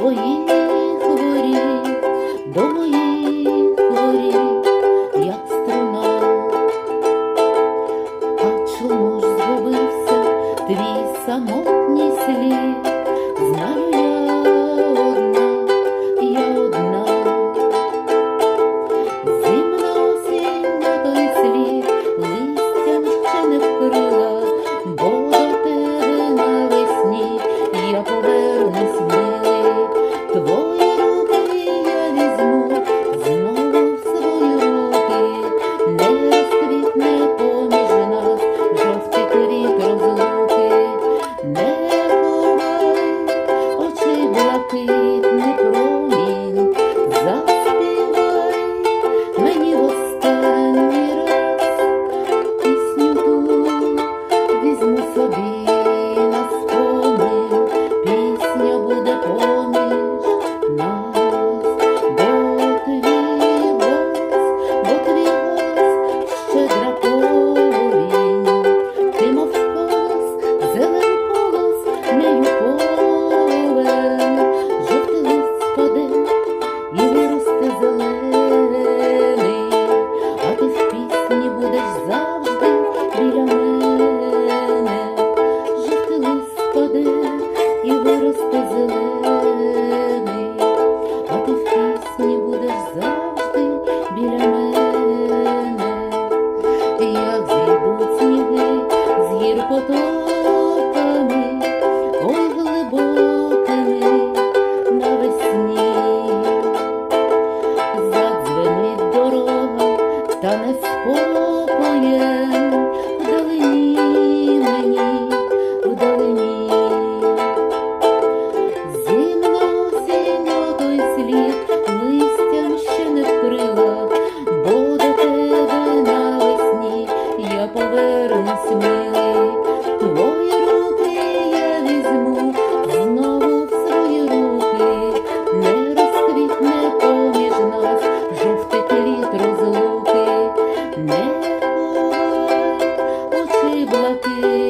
твоїх воріт, до моїх воріт, як струна. А чому ж згубився твій самотній слід? стане спокоєм вдалині мені, вдалині, зі мною той слід листям ще не вкрила, бо до тебе навесні я повернусь. не оцей блакит.